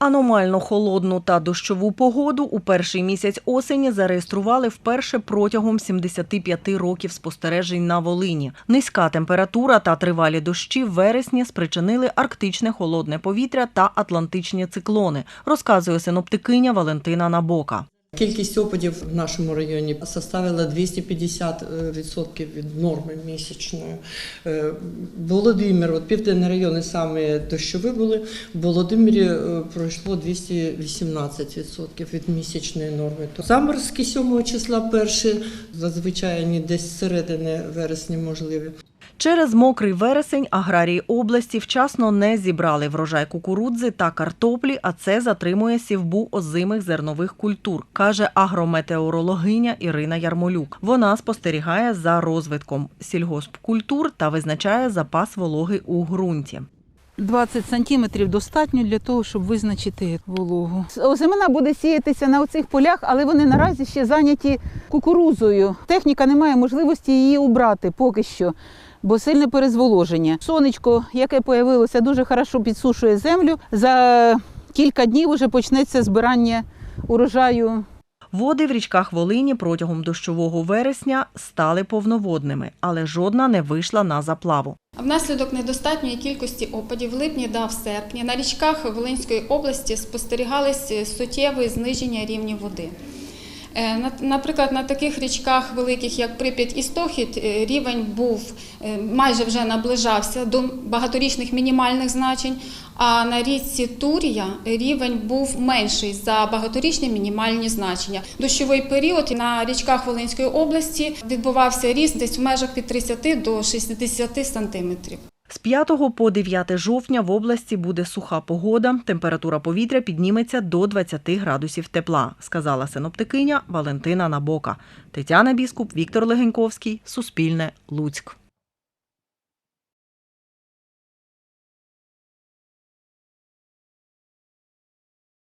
Аномально холодну та дощову погоду у перший місяць осені зареєстрували вперше протягом 75 років спостережень на Волині. Низька температура та тривалі дощі в вересні спричинили арктичне холодне повітря та атлантичні циклони, розказує синоптикиня Валентина Набока. Кількість опадів в нашому районі составила 250% від норми місячної. Е, Володимир, от південні райони саме дощові були. В Володимирі е, пройшло 218% від місячної норми. Заморозки 7 числа перші, зазвичай вони десь середини вересня можливі. Через мокрий вересень аграрії області вчасно не зібрали врожай кукурудзи та картоплі, а це затримує сівбу озимих зернових культур, каже агрометеорологиня Ірина Ярмолюк. Вона спостерігає за розвитком сільгоспкультур та визначає запас вологи у ґрунті. 20 сантиметрів достатньо для того, щоб визначити вологу. Озимина буде сіятися на оцих полях, але вони наразі ще зайняті кукурузою. Техніка не має можливості її убрати поки що, бо сильне перезволоження. Сонечко, яке появилося, дуже хорошо підсушує землю. За кілька днів вже почнеться збирання урожаю Води в річках Волині протягом дощового вересня стали повноводними, але жодна не вийшла на заплаву. Внаслідок недостатньої кількості опадів в липні та в серпні на річках Волинської області спостерігались суттєве зниження рівнів води. Е, на- Наприклад, на таких річках великих, як Прип'ять і Стохід, е, рівень був е, майже вже наближався до багаторічних мінімальних значень. А на річці Тур'я рівень був менший за багаторічні мінімальні значення. Дощовий період на річках Волинської області відбувався ріст десь в межах від 30 до 60 сантиметрів. З 5 по 9 жовтня в області буде суха погода. Температура повітря підніметься до 20 градусів тепла, сказала синоптикиня Валентина Набока. Тетяна Біскуп, Віктор Легеньковський, Суспільне, Луцьк.